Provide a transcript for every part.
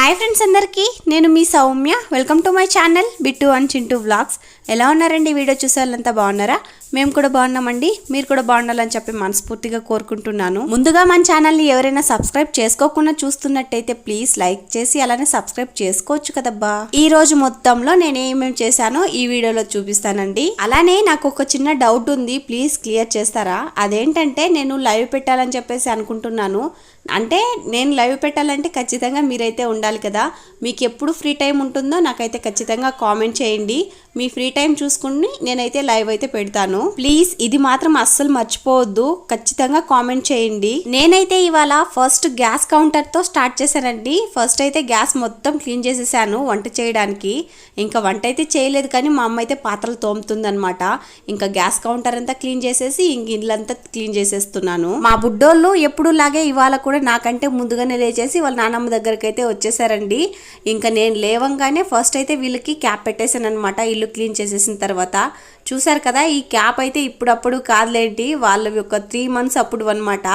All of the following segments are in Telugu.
హాయ్ ఫ్రెండ్స్ అందరికీ నేను మీ Soumya. Welcome to my channel Bittu and Chintu vlogs ఎలా ఉన్నారండి వీడియో చూసే వాళ్ళంతా బాగున్నారా? మేము కూడా బాగున్నామండి. మీరు కూడా బాగుండాలని చెప్పి మనస్ఫూర్తిగా కోరుకుంటున్నాను. ముందుగా మన ఛానల్ని ఎవరైనా సబ్స్క్రైబ్ చేసుకోకుండా చూస్తున్నట్టయితే ప్లీజ్ లైక్ చేసి అలానే సబ్స్క్రైబ్ చేసుకోవచ్చు కదబ్బా. ఈ రోజు మొత్తంలో నేను ఏమేమి చేశానో ఈ వీడియోలో చూపిస్తానండి. అలానే నాకు ఒక చిన్న డౌట్ ఉంది. ప్లీజ్ క్లియర్ చేస్తారా? అదేంటంటే నేను లైవ్ పెట్టాలని చెప్పేసి అనుకుంటున్నాను. అంటే నేను లైవ్ పెట్టాలంటే ఖచ్చితంగా మీరైతే ఉండాలి కదా. మీకు ఎప్పుడు ఫ్రీ టైం ఉంటుందో నాకైతే ఖచ్చితంగా కామెంట్ చేయండి. మీ ఫ్రీ టైం టైం చూసుకుని నేనైతే లైవ్ అయితే పెడతాను. ప్లీజ్ ఇది మాత్రం అస్సలు మర్చిపోవద్దు. ఖచ్చితంగా కామెంట్ చేయండి. నేనైతే ఇవాళ ఫస్ట్ గ్యాస్ కౌంటర్తో స్టార్ట్ చేశానండి. ఫస్ట్ అయితే గ్యాస్ మొత్తం క్లీన్ చేసేసాను వంట చేయడానికి. ఇంకా వంట అయితే చేయలేదు కానీ మా అమ్మ అయితే పాత్రలు తోముతుందన్నమాట. ఇంకా గ్యాస్ కౌంటర్ అంతా క్లీన్ చేసేసి ఇంక ఇల్లంతా క్లీన్ చేసేస్తున్నాను. మా బుడ్డోళ్ళు ఎప్పుడు లాగే ఇవాళ కూడా నాకంటే ముందుగానే లేచేసి వాళ్ళ నానమ్మ దగ్గరికి అయితే వచ్చేసారండి. ఇంకా నేను లేవంగానే ఫస్ట్ అయితే వీళ్ళకి క్యాప్ పెట్టేశాను అనమాట ఇల్లు క్లీన్ చేసేసిన తర్వాత చూసారు కదా ఈ క్యాప్ అయితే ఇప్పుడప్పుడు కాదులేంటి వాళ్ళ యొక్క త్రీ మంత్స్ అప్పుడు అనమాట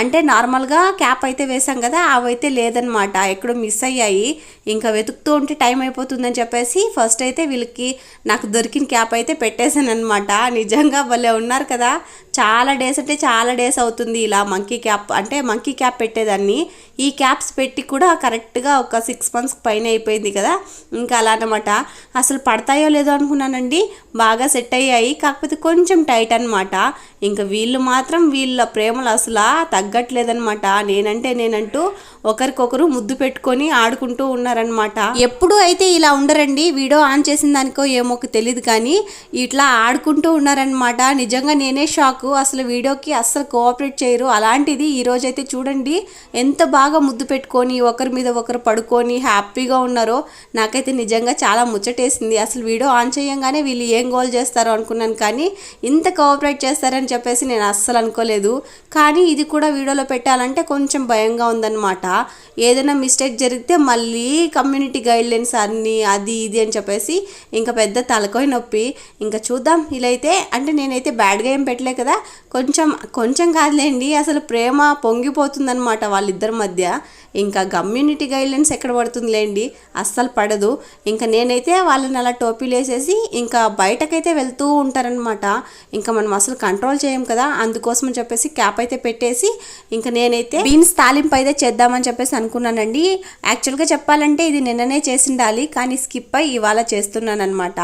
అంటే నార్మల్గా క్యాప్ అయితే వేసాం కదా అవైతే లేదనమాట ఎక్కడో మిస్ అయ్యాయి. ఇంకా వెతుకుతూ ఉంటే టైం అయిపోతుందని చెప్పేసి ఫస్ట్ అయితే వీళ్ళకి నాకు దొరికిన క్యాప్ అయితే పెట్టేశాను అనమాట నిజంగా భలే ఉన్నారు కదా. చాలా డేస్ అంటే చాలా డేస్ అవుతుంది ఇలా మంకీ క్యాప్ అంటే మంకీ క్యాప్ పెట్టేదాన్ని. ఈ క్యాప్స్ పెట్టి కూడా కరెక్ట్గా ఒక సిక్స్ మంత్స్ పైన అయిపోయింది కదా. ఇంకా అలా అనమాట అసలు పడతాయో లేదో అనుకున్నానండి. బాగా సెట్ అయ్యాయి. కాకపోతే కొంచెం టైట్ అనమాట ఇంకా వీళ్ళు మాత్రం వీళ్ళ ప్రేమలు అసలు తగ్గట్లేదనమాట నేనంటే నేనంటూ ఒకరికొకరు ముద్దు పెట్టుకొని ఆడుకుంటూ ఉన్నారనమాట ఎప్పుడు అయితే ఇలా ఉండరండి. వీడియో ఆన్ చేసిన దానికో ఏమో తెలియదు కానీ ఇట్లా ఆడుకుంటూ ఉన్నారనమాట నిజంగా నేనే షాక్. అసలు వీడియోకి అస్సలు కోఆపరేట్ చేయరు. అలాంటిది ఈ అయితే చూడండి. ఎంత బాగా ముద్దు పెట్టుకొని ఒకరి మీద ఒకరు పడుకొని హ్యాపీగా ఉన్నారో నాకైతే నిజంగా చాలా ముచ్చటేసింది. అసలు వీడియో ఆన్ చేయంగానే వీళ్ళు ఏం గోల్ చేస్తారో అనుకున్నాను కానీ ఇంత కోఆపరేట్ చేస్తారని చెప్పేసి నేను అస్సలు అనుకోలేదు. కానీ ఇది కూడా వీడియోలో పెట్టాలంటే కొంచెం భయంగా ఉందన్నమాట. ఏదైనా మిస్టేక్ జరిగితే మళ్ళీ కమ్యూనిటీ గైడ్లైన్స్ అన్నీ అది ఇది అని చెప్పేసి ఇంకా పెద్ద తలకోయి నొప్పి. ఇంకా చూద్దాం ఇలా అయితే. అంటే నేనైతే బ్యాడ్గా ఏం పెట్టలే కదా. కొంచెం కొంచెం కాదులేండి. అసలు ప్రేమ పొంగిపోతుందనమాట వాళ్ళిద్దరి మధ్య. ఇంకా కమ్యూనిటీ గైడ్లైన్స్ ఎక్కడ పడుతుందిలేండి? అస్సలు పడదు. ఇంకా నేనైతే వాళ్ళని అలా టోపీలు వేసేసి ఇంకా బయటకైతే వెళ్తూ ఉంటారనమాట ఇంకా మనం అసలు కంట్రోల్ చేయం కదా. అందుకోసం అని చెప్పేసి క్యాప్ అయితే పెట్టేసి ఇంకా నేనైతే బీన్స్ తాలింపు అయితే చేద్దామని చెప్పేసి అనుకున్నానండి. యాక్చువల్గా చెప్పాలంటే ఇది నిన్ననే చేసిండాలి కానీ స్కిప్ అయ్యి ఇవాళ చేస్తున్నాను అనమాట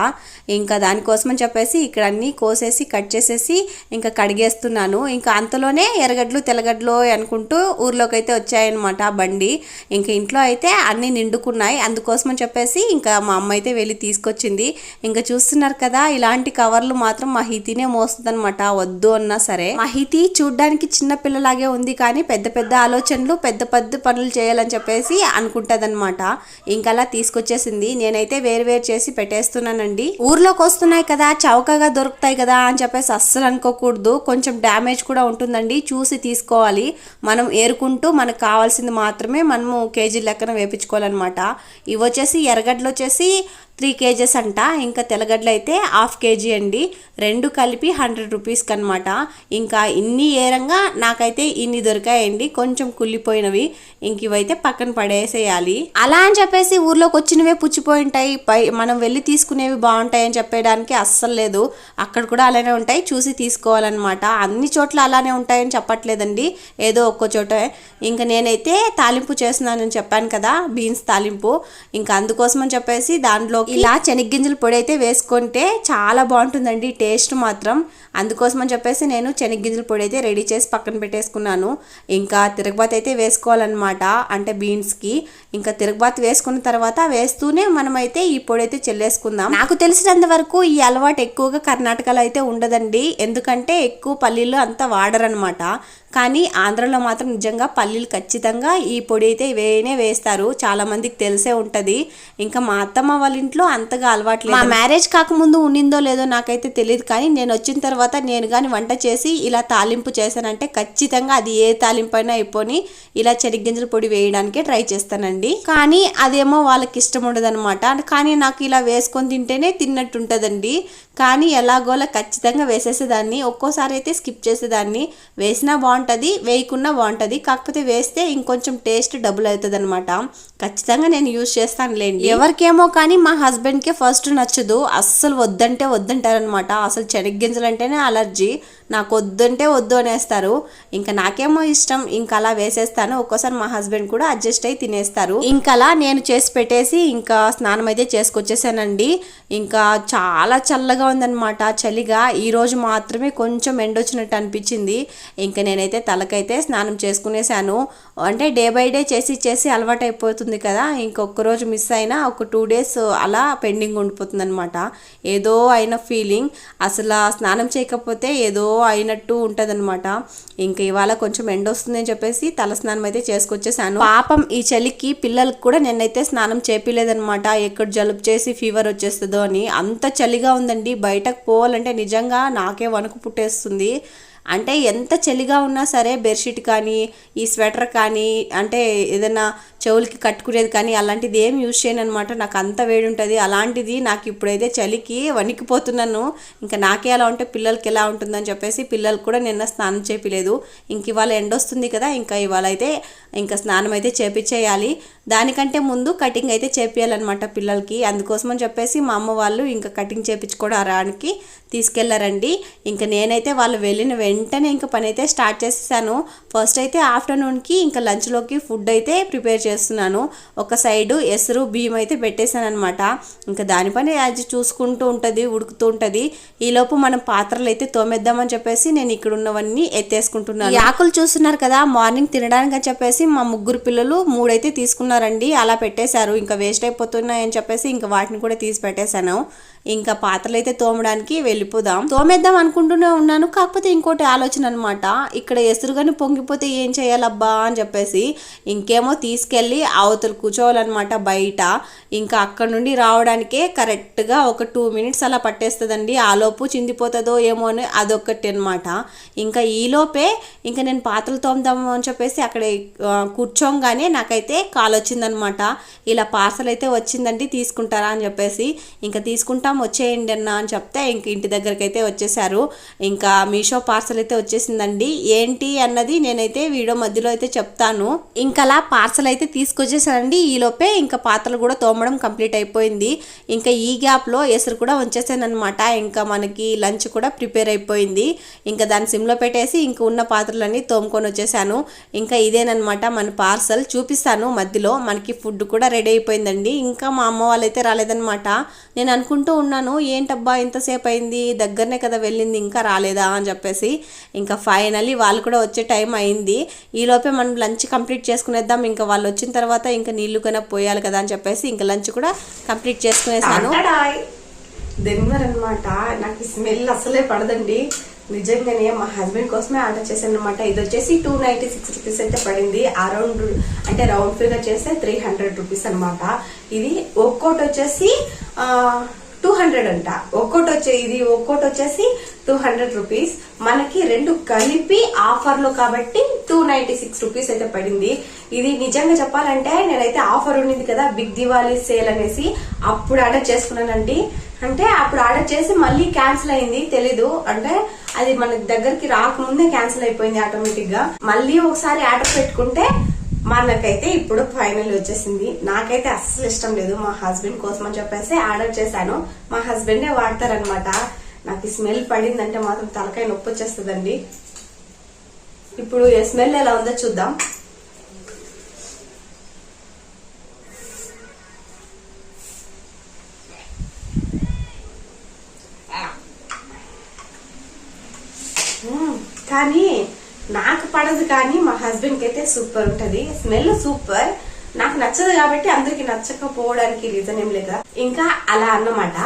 ఇంకా దానికోసం అని చెప్పేసి ఇక్కడ అన్నీ కోసేసి కట్ చేసేసి ఇంకా కడిగేస్తున్నాను. ఇంకా అంతలోనే ఎర్రగడ్లు తెల్లగడ్లు అనుకుంటూ ఊర్లోకి అయితే వచ్చాయన్నమాట బండి. ఇంకా ఇంట్లో అయితే అన్నీ నిండుకున్నాయి. అందుకోసమని చెప్పేసి ఇంకా మా అమ్మ అయితే వెళ్ళి తీసుకొచ్చింది. ఇంకా చూస్తున్నారు కదా ఇలాంటి కవర్లు మాత్రం మా హితినే మోస్తుంది వద్దు అన్నా సరే. మా హితి చూడ్డానికి చిన్న పిల్లలాగే ఉంది కానీ పెద్ద పెద్ద ఆలోచనలు పెద్ద పెద్ద పనులు చేయాలని చెప్పేసి అనుకుంటదన్నమాట. ఇంకా అలా తీసుకొచ్చేసింది. నేనైతే వేరు వేరు చేసి పెట్టేస్తున్నానండి. ఊర్లోకి వస్తున్నాయి కదా చౌకగా దొరుకుతాయి కదా అని చెప్పేసి అస్సలు అనుకోకూడదు. కొంచెం డ్యామేజ్ కూడా ఉంటుందండి. చూసి తీసుకోవాలి. మనం ఏరుకుంటూ మనకు కావాల్సింది మాత్రమే మనము కేజీ లెక్కన వేపించుకోవాలన్నమాట. ఇవి వచ్చేసి ఎర్రగడ్డలు వచ్చేసి త్రీ కేజెస్ అంట. ఇంకా తెల్లగడ్డలు అయితే హాఫ్ కేజీ అండి. రెండు కలిపి హండ్రెడ్ రూపీస్కి అనమాట ఇంకా ఇన్ని ఏరంగా నాకైతే ఇన్ని దొరికాయండి. కొంచెం కుళ్ళిపోయినవి. ఇంక ఇవైతే పక్కన పడేసేయాలి. అలా అని చెప్పేసి ఊర్లోకి వచ్చినవే పుచ్చిపోయి ఉంటాయి. పై మనం వెళ్ళి తీసుకునేవి బాగుంటాయి అని చెప్పేయడానికి అస్సలు లేదు. అక్కడ కూడా అలానే ఉంటాయి. చూసి తీసుకోవాలన్నమాట. అన్ని చోట్ల అలానే ఉంటాయని చెప్పట్లేదండి. ఏదో ఒక్కో చోట. ఇంకా నేనైతే తాలింపు చేస్తున్నానని చెప్పాను కదా బీన్స్ తాలింపు. ఇంకా అందుకోసం అని చెప్పేసి దాంట్లో ఇలా శనగ్గింజల పొడి అయితే వేసుకుంటే చాలా బాగుంటుందండి టేస్ట్ మాత్రం. అందుకోసం అని చెప్పేసి నేను శనగ్గింజల పొడి అయితే రెడీ చేసి పక్కన పెట్టేసుకున్నాను. ఇంకా తిరగబాత్ అయితే వేసుకోవాలన్నమాట అంటే బీన్స్కి. ఇంకా తిరగబాత్ వేసుకున్న తర్వాత వేస్తూనే మనమైతే ఈ పొడి అయితే చెల్లేసుకుందాం. నాకు తెలిసినంత వరకు ఈ అలవాటు ఎక్కువగా కర్ణాటకలో అయితే ఉండదండి. ఎందుకంటే ఎక్కువ పల్లీలు అంతా వాడరనమాట కానీ ఆంధ్రలో మాత్రం నిజంగా పల్లీలు ఖచ్చితంగా ఈ పొడి అయితే వేయనే వేస్తారు. చాలా మందికి తెలిసే ఉంటది. ఇంకా మా అత్తమ్మ వాళ్ళ ఇంట్లో అంతగా అలవాట్లేదు మా మ్యారేజ్ కాకముందు ఉండిందో లేదో నాకైతే తెలియదు కానీ నేను వచ్చిన తర్వాత నేను కానీ వంట చేసి ఇలా తాలింపు చేశానంటే ఖచ్చితంగా అది ఏ తాలింపు అయినా అయిపోయి ఇలా చెనిగ్గింజల పొడి వేయడానికే ట్రై చేస్తానండి. కానీ అదేమో వాళ్ళకి ఇష్టం ఉండదన్నమాట. కానీ నాకు ఇలా వేసుకొని తింటేనే తిన్నట్టు ఉంటుందండి. కానీ ఎలాగోలా ఖచ్చితంగా వేసేసేదాన్ని. ఒక్కోసారి అయితే స్కిప్ చేసేదాన్ని. వేసినా బాగుంటుంది. బాగుంటుంది వేయకున్నా బాగుంటుంది. కాకపోతే వేస్తే ఇంకొంచెం టేస్ట్ డబుల్ అవుతుంది అనమాట ఖచ్చితంగా నేను యూజ్ చేస్తానులేండి. ఎవరికేమో కానీ మా హస్బెండ్కే ఫస్ట్ నచ్చదు. అస్సలు వద్దంటే వద్దంటారనమాట అసలు చెనగ్గింజలంటేనే అంటేనే అలర్జీ. నాకు వద్దంటే వద్దు అనేస్తారు. ఇంకా నాకేమో ఇష్టం. ఇంకా అలా వేసేస్తాను. ఒక్కోసారి మా హస్బెండ్ కూడా అడ్జస్ట్ అయి తినేస్తారు. ఇంకా అలా నేను చేసి పెట్టేసి ఇంకా స్నానం అయితే చేసుకొచ్చేసానండి. ఇంకా చాలా చల్లగా ఉందన్నమాట. చలిగా. ఈ రోజు మాత్రమే కొంచెం ఎండొచ్చినట్టు అనిపించింది. ఇంకా నేనైతే తలకైతే స్నానం చేసుకునేసాను అంటే డే బై డే చేసి చేసి అలవాటు అయిపోతుంది కదా. ఇంకొక రోజు మిస్ అయినా ఒక టూ డేస్ అలా పెండింగ్ ఉండిపోతుంది అనమాట ఏదో అయిన ఫీలింగ్. అసలు స్నానం చేయకపోతే ఏదో అయినట్టు ఉంటదన్నమాట. ఇంకా ఇవాళ కొంచెం ఎండ వస్తుందని చెప్పేసి తల స్నానం అయితే చేసుకొచ్చేసాను పాపం ఈ చలికి పిల్లలకు కూడా నేనైతే స్నానం చేపిలేదనమాట ఎక్కడ జలుబు చేసి ఫీవర్ వచ్చేస్తుందో అని. అంత చలిగా ఉందండి. బయటకు పోవాలంటే నిజంగా నాకే వణుకు పుట్టేస్తుంది. అంటే ఎంత చలిగా ఉన్నా సరే బెడ్షీట్ కానీ ఈ స్వెటర్ కానీ అంటే ఏదైనా చెవులకి కట్టుకునేది కానీ అలాంటిది ఏం యూజ్ చేయను అనమాట నాకు అంత వేడి ఉంటుంది. అలాంటిది నాకు ఇప్పుడైతే చలికి వణికిపోతున్నాను. ఇంకా నాకే అలా ఉంటే పిల్లలకి ఎలా ఉంటుందని చెప్పేసి పిల్లలు కూడా నిన్న స్నానం చేపిలేదు. ఇంక ఇవాళ ఎండ వస్తుంది కదా ఇంకా ఇవాళ అయితే ఇంకా స్నానం అయితే చేపించేయాలి దానికంటే ముందు కటింగ్ అయితే చేపియాలన్నమాట పిల్లలకి. అందుకోసం అని చెప్పేసి మా అమ్మ వాళ్ళు ఇంకా కటింగ్ చేపించుకోవడానికి తీసుకెళ్ళారండి. ఇంకా నేనైతే వాళ్ళు వెళ్ళిన వెంటనే ఇంకా పని అయితే స్టార్ట్ చేసేసాను. ఫస్ట్ అయితే ఆఫ్టర్నూన్కి ఇంకా లంచ్లోకి ఫుడ్ అయితే ప్రిపేర్ చేస్తున్నాను. ఒక సైడు ఎసురు బియ్యం అయితే పెట్టేశాను అనమాట ఇంకా దానిపైన పని అది చూసుకుంటూ ఉంటుంది ఉడుకుతూ ఉంటుంది. ఈలోపు మనం పాత్రలు అయితే తోమేద్దామని చెప్పేసి నేను ఇక్కడ ఉన్నవన్నీ ఎత్తేసుకుంటున్నాను. ఆకులు చూస్తున్నారు కదా మార్నింగ్ తినడానికి అని చెప్పేసి మా ముగ్గురు పిల్లలు మూడైతే తీసుకున్నారండి. అలా పెట్టేశారు. ఇంకా వేస్ట్ అయిపోతున్నాయని చెప్పేసి ఇంకా వాటిని కూడా తీసి పెట్టేశాను. ఇంకా పాత్రలు అయితే తోమడానికి వెళ్ళిపోదాం. తోమేద్దాం అనుకుంటూనే ఉన్నాను. కాకపోతే ఇంకోటి ఆలోచన అనమాట ఇక్కడ ఎసురుగాని పొంగిపోతే ఏం చేయాలబ్బా అని చెప్పేసి ఇంకేమో తీసుకెళ్ళి అవతలు కూర్చోవాలన్నమాట బయట. ఇంకా అక్కడ నుండి రావడానికే కరెక్ట్గా ఒక టూ మినిట్స్ అలా పట్టేస్తుందండి. ఆలోపు చిందిపోతుందో ఏమో అని అదొకటి అనమాట ఇంకా ఈలోపే ఇంకా నేను పాత్రలు తోమదాము అని చెప్పేసి అక్కడ కూర్చోంగానే నాకైతే కాల్ వచ్చిందనమాట ఇలా పార్సల్ అయితే వచ్చిందండి తీసుకుంటారా అని చెప్పేసి. ఇంకా తీసుకుంటా వచ్చేయండి అన్న అని చెప్తే ఇంక ఇంటి దగ్గరికి అయితే వచ్చేసారు ఇంకా మీషో పార్సల్ అయితే వచ్చేసిందండి. ఏంటి అన్నది నేనైతే వీడియో మధ్యలో అయితే చెప్తాను. ఇంకా అలా పార్సల్ అయితే తీసుకొచ్చేసానండి. ఈలోపే ఇంకా పాత్రలు కూడా తోమడం కంప్లీట్ అయిపోయింది. ఇంకా ఈ గ్యాప్లో ఎసురు కూడా ఉంచేసాను అనమాట ఇంకా మనకి లంచ్ కూడా ప్రిపేర్ అయిపోయింది. ఇంకా దాన్ని సిమ్లో పెట్టేసి ఇంకా ఉన్న పాత్రలన్నీ తోముకొని వచ్చేసాను. ఇంకా ఇదేనమాట మన పార్సల్. చూపిస్తాను మధ్యలో. మనకి ఫుడ్ కూడా రెడీ అయిపోయిందండి. ఇంకా మా అమ్మ వాళ్ళైతే రాలేదనమాట నేను అనుకుంటూ ఉన్నాను ఏంటబ్బా ఇంతసేపు అయింది దగ్గరనే కదా వెళ్ళింది ఇంకా రాలేదా? అని చెప్పేసి ఇంకా ఫైనల్లీ వాళ్ళు కూడా వచ్చే టైం అయింది. ఈలోపే మనం లంచ్ కంప్లీట్ చేసుకునేద్దాం. ఇంకా వాళ్ళు వచ్చిన తర్వాత ఇంకా నీళ్ళు కన్నా పోయాలి కదా అని చెప్పేసి ఇంకా లంచ్ కూడా కంప్లీట్ చేసుకునేసాను. డిన్నర్ అనమాట నాకు స్మెల్ అసలే పడదండి. నిజంగానే మా హస్బెండ్ కోసమే ఆర్డర్ చేశాను అనమాట ఇది వచ్చేసి టూ నైన్టీ సిక్స్ రూపీస్ అయితే పడింది. అరౌండ్ అంటే రౌండ్ ఫిగర్ చేస్తే త్రీ హండ్రెడ్ రూపీస్ అనమాట ఇది ఒక్కోటి వచ్చేసి టూ హండ్రెడ్ అంట. ఒక్కోటి వచ్చే ఇది ఒక్కోటి వచ్చేసి టూ హండ్రెడ్ రూపీస్ మనకి రెండు కలిపి ఆఫర్లో కాబట్టి టూ నైన్టీ సిక్స్ రూపీస్ అయితే పడింది. ఇది నిజంగా చెప్పాలంటే నేనైతే ఆఫర్ ఉండింది కదా బిగ్ దివాళీ సేల్ అనేసి. అప్పుడు ఆర్డర్ చేసుకున్నానండి. అంటే అప్పుడు ఆర్డర్ చేసి మళ్ళీ క్యాన్సిల్ అయింది తెలీదు. అంటే అది మన దగ్గరికి రాకముందే క్యాన్సిల్ అయిపోయింది ఆటోమేటిక్గా మళ్ళీ ఒకసారి ఆర్డర్ పెట్టుకుంటే మనకైతే ఇప్పుడు ఫైనల్ వచ్చేసింది. నాకైతే అస్సలు ఇష్టం లేదు మా హస్బెండ్ కోసం అని చెప్పేసి ఆర్డర్ చేశాను. మా హస్బెండే వాడతారనమాట నాకు ఈ స్మెల్ పడిందంటే మాత్రం తలకాయ నొప్పి వచ్చేస్తుందండి. ఇప్పుడు స్మెల్ ఎలా ఉందో చూద్దాం మ్మ్. కానీ నాకు పడదు కానీ మా హస్బెండ్కి అయితే సూపర్ ఉంటది. స్మెల్ సూపర్ నాకు నచ్చదు కాబట్టి అందరికి నచ్చకపోవడానికి రీజన్ ఏం లేదు? ఇంకా అలా అన్నమాట.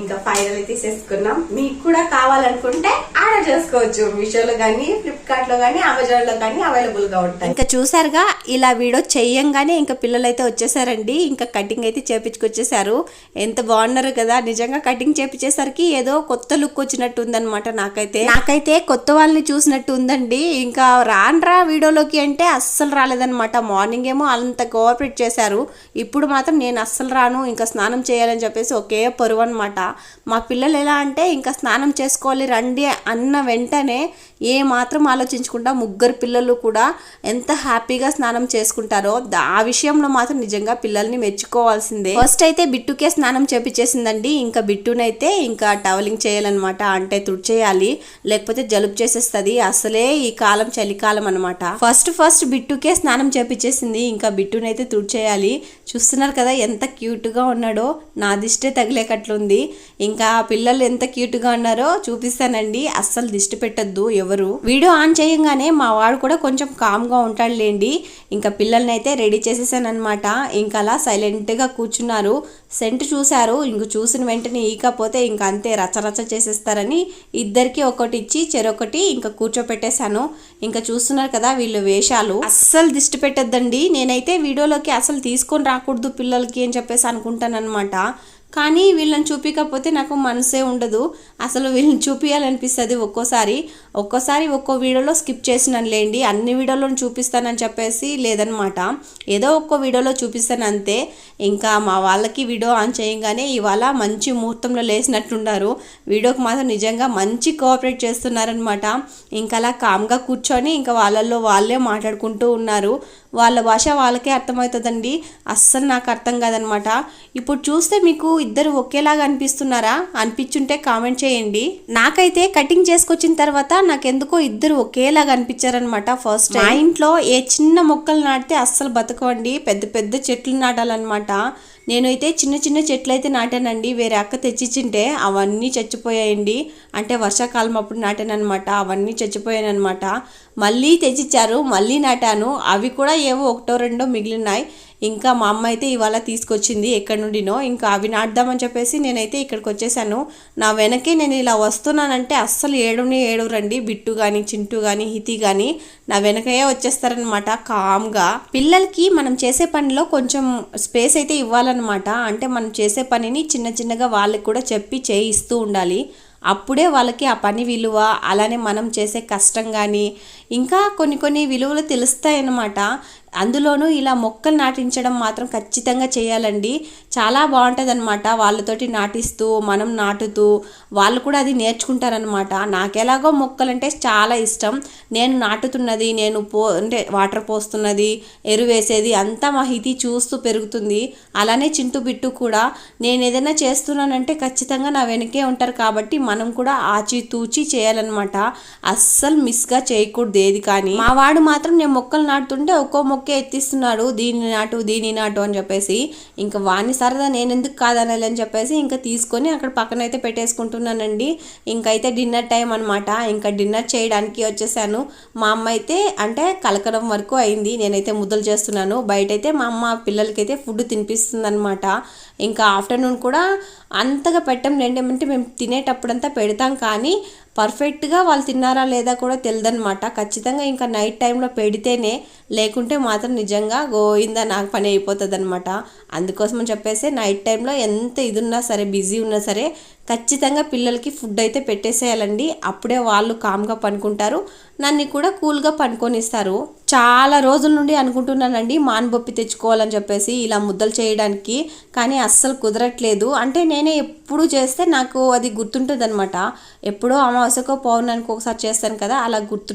ఇంకా ఫైనల్ తీసేసుకున్నాం. మీకు కూడా కావాలనుకుంటే ఆర్డర్ చేసుకోవచ్చు. మీషోలో కానీ ఫ్లిప్కార్ట్లో కానీ అమెజాన్లో కానీ అవైలబుల్గా ఉంటాయి. ఇంకా చూసారుగా ఇలా వీడియో చెయ్యంగానే ఇంకా పిల్లలు అయితే వచ్చేసారండి. ఇంకా కటింగ్ అయితే చేపించుకొచ్చేసారు. ఎంత బాగున్నారు కదా. నిజంగా కటింగ్ చేపించేసరికి ఏదో కొత్త లుక్ వచ్చినట్టు ఉందన్నమాట నాకైతే. నాకైతే కొత్త వాళ్ళని చూసినట్టు ఉందండి ఇంకా రాన్రా వీడియోలోకి అంటే అస్సలు రాలేదన్నమాట. మార్నింగ్ ఏమో అంత కోఆపరేట్ చేశారు. ఇప్పుడు మాత్రం నేను అస్సలు రాను. ఇంకా స్నానం చేయాలని చెప్పేసి ఒకే పరువు అనమాట మా పిల్లలు ఎలా అంటే ఇంకా స్నానం చేసుకోవాలి రండి అన్న వెంటనే ఏ మాత్రం ఆలోచించకుండా ముగ్గురు పిల్లలు కూడా ఎంత హ్యాపీగా స్నానం చేసుకుంటారో దా- ఆ విషయంలో మాత్రం నిజంగా పిల్లల్ని మెచ్చుకోవాల్సిందే. ఫస్ట్ అయితే బిట్టుకే స్నానం చేపించేసిందండి. ఇంకా బిట్టునైతే ఇంకా టవలింగ్ చేయాలన్నమాట. అంటే తుడిచేయాలి లేకపోతే జలుబు చేసేస్తుంది. అసలే ఈ కాలం చలికాలం అన్నమాట. ఫస్ట్ ఫస్ట్ బిట్టుకే స్నానం చేపించేసింది. ఇంకా బిట్టునైతే తుడిచేయాలి చూస్తున్నారు కదా ఎంత క్యూట్గా ఉన్నాడో. నా దిష్టే తగిలేకట్లుంది. ఇంకా ఆ పిల్లలు ఎంత క్యూట్గా ఉన్నారో చూపిస్తానండి. అస్సలు దిష్టి పెట్టద్దు ఎవరు. వీడియో ఆన్ చేయంగానే మా వాడు కూడా కొంచెం కామ్గా ఉంటాడులేండి. ఇంకా పిల్లల్ని అయితే రెడీ చేసేసానమాట ఇంకా అలా సైలెంట్గా కూర్చున్నారు. సెంట్ చూశారు. ఇంక చూసిన వెంటనే ఈకపోతే ఇంకా అంతే రచరచ చేసేస్తారని ఇద్దరికి ఒకటి ఇచ్చి చెరొకటి ఇంకా కూర్చోపెట్టేశాను. ఇంకా చూస్తున్నారు కదా వీళ్ళు వేషాలు. అస్సలు దిష్టి పెట్టద్దండి. నేనైతే వీడియోలోకి అసలు తీసుకొని రాకూడదు పిల్లలకి అని చెప్పేసి అనుకుంటాను అనమాట కానీ వీళ్ళని చూపించకపోతే నాకు మనసే ఉండదు. అసలు వీళ్ళని చూపించాలనిపిస్తుంది ఒక్కోసారి. ఒక్కోసారి ఒక్కో వీడియోలో స్కిప్ చేసినాను లేండి. అన్ని వీడియోలో చూపిస్తానని చెప్పేసి లేదనమాట. ఏదో ఒక్కో వీడియోలో చూపిస్తాను అంతే. ఇంకా మా వాళ్ళకి వీడియో ఆన్ చేయగానే ఇవాళ మంచి ముహూర్తంలో లేచినట్టున్నారు వీడియోకి మాత్రం నిజంగా మంచి కోఆపరేట్ చేస్తున్నారనమాట. ఇంకా అలా కామ్గా కూర్చొని ఇంకా వాళ్ళల్లో వాళ్ళే మాట్లాడుకుంటూ ఉన్నారు. వాళ్ళ భాష వాళ్ళకే అర్థమవుతుందండి. అస్సలు నాకు అర్థం కాదనమాట. ఇప్పుడు చూస్తే మీకు ఇద్దరు ఒకేలాగా అనిపిస్తున్నారా? అనిపించుంటే కామెంట్ చేయండి. నాకైతే కటింగ్ చేసుకొచ్చిన తర్వాత నాకెందుకో ఇద్దరు ఒకేలాగా అనిపించారనమాట ఫస్ట్ మా ఇంట్లో ఏ చిన్న మొక్కలు నాటితే అస్సలు బతకవండి. పెద్ద పెద్ద చెట్లు నాటాలన్నమాట. నేనైతే చిన్న చిన్న చెట్లు అయితే నాటానండి. వేరే అక్క తెచ్చిచ్చింటే అవన్నీ చచ్చిపోయాయండి. అంటే వర్షాకాలం అప్పుడు నాటానమాట అవన్నీ చచ్చిపోయానమాట మళ్ళీ తెచ్చిచ్చారు మళ్ళీ నాటాను. అవి కూడా ఏవో ఒకటో రెండో మిగిలినాయి. ఇంకా మా అమ్మ అయితే ఇవాళ తీసుకొచ్చింది ఎక్కడి నుండినో ఇంకా అవి నాటుదామని చెప్పేసి నేనైతే ఇక్కడికి వచ్చేసాను. నా వెనకే నేను ఇలా వస్తున్నానంటే అస్సలు ఏడుని ఏడు రండి బిట్టు కానీ చింటూ కానీ హితి కానీ నా వెనకయే వచ్చేస్తారనమాట కామ్గా. పిల్లలకి మనం చేసే పనిలో కొంచెం స్పేస్ అయితే ఇవ్వాలన్నమాట. అంటే మనం చేసే పనిని చిన్న చిన్నగా వాళ్ళకి కూడా చెప్పి చేయిస్తూ ఉండాలి. అప్పుడే వాళ్ళకి ఆ పని విలువ అలానే మనం చేసే కష్టం కానీ ఇంకా కొన్ని కొన్ని విలువలు తెలుస్తాయన్నమాట. అందులోనూ ఇలా మొక్కలు నాటించడం మాత్రం ఖచ్చితంగా చేయాలండి. చాలా బాగుంటుంది అనమాట వాళ్ళతోటి నాటిస్తూ మనం నాటుతూ వాళ్ళు కూడా అది నేర్చుకుంటారనమాట నాకెలాగో మొక్కలంటే చాలా ఇష్టం. నేను నాటుతున్నది నేను పో అంటే వాటర్ పోస్తున్నది ఎరువేసేది అంతా మా హితి చూస్తూ పెరుగుతుంది. అలానే చింటు బిట్టు కూడా నేను ఏదైనా చేస్తున్నానంటే ఖచ్చితంగా నా వెనకే ఉంటారు కాబట్టి మనం కూడా ఆచితూచి చేయాలన్నమాట. అస్సలు మిస్గా చేయకూడదు ఏది కానీ. మా వాడు మాత్రం నేను మొక్కలు నాటుతుంటే ఒక్కో మొక్కే ఎత్తిస్తున్నాడు. దీన్ని నాటు దీని నాటు అని చెప్పేసి ఇంకా వాణ్ణి సరదా నేను ఎందుకు కాదనాలి అని చెప్పేసి ఇంకా తీసుకొని అక్కడ పక్కన అయితే పెట్టేసుకుంటున్నానండి. ఇంకైతే డిన్నర్ టైం అనమాట ఇంకా డిన్నర్ చేయడానికి వచ్చేసాను. మా అమ్మ అయితే అంటే కలకడం వరకు అయింది. నేనైతే ముద్దలు చేస్తున్నాను. బయట అయితే మా అమ్మ పిల్లలకైతే ఫుడ్ తినిపిస్తుంది అనమాట ఇంకా ఆఫ్టర్నూన్ కూడా అంతగా పెట్టం. లేండి అంటే మేము తినేటప్పుడంతా పెడతాం కానీ పర్ఫెక్ట్గా వాళ్ళు తిన్నారా లేదా కూడా తెలియదనమాట ఖచ్చితంగా ఇంకా నైట్ టైంలో పెడితేనే లేకుంటే మాత్రం నిజంగా గోయిందా నాకు పని అయిపోతుంది అనమాట అందుకోసం అని చెప్పేసి నైట్ టైంలో ఎంత ఇది ఉన్నా సరే బిజీ ఉన్నా సరే ఖచ్చితంగా పిల్లలకి ఫుడ్ అయితే పెట్టేసేయాలండి. అప్పుడే వాళ్ళు కామ్గా పనుకుంటారు. నన్ను కూడా కూల్గా పనుకొనిస్తారు. చాలా రోజుల నుండి అనుకుంటున్నానండి మాన్బొప్పి తెచ్చుకోవాలని చెప్పేసి ఇలా ముద్దలు చేయడానికి. కానీ అస్సలు కుదరట్లేదు. అంటే నేనే ఎప్పుడు చేస్తే నాకు అది గుర్తుంటుంది అనమాట ఎప్పుడో అమావాస్యకో పౌర్ణానికి ఒకసారి చేస్తాను కదా అలా గుర్తు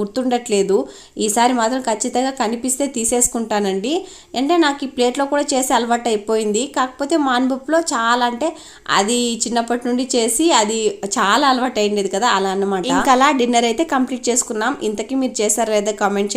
గుర్తుండట్లేదు. ఈసారి మాత్రం ఖచ్చితంగా కనిపిస్తే తీసేసుకుంటానండి. అంటే నాకు ఈ ప్లేట్లో కూడా చేసి అలవాటు అయిపోయింది. కాకపోతే మాన్బొప్పులో చాలా అంటే అది చిన్నప్పటి నుండి చేసి అది చాలా అలవాటు అయింది కదా అలా అన్నమాట. ఇంకా అలా డిన్నర్ అయితే కంప్లీట్ చేసుకున్నాం. ఇంతకీ మీరు చేశారు లేదా కామెంట్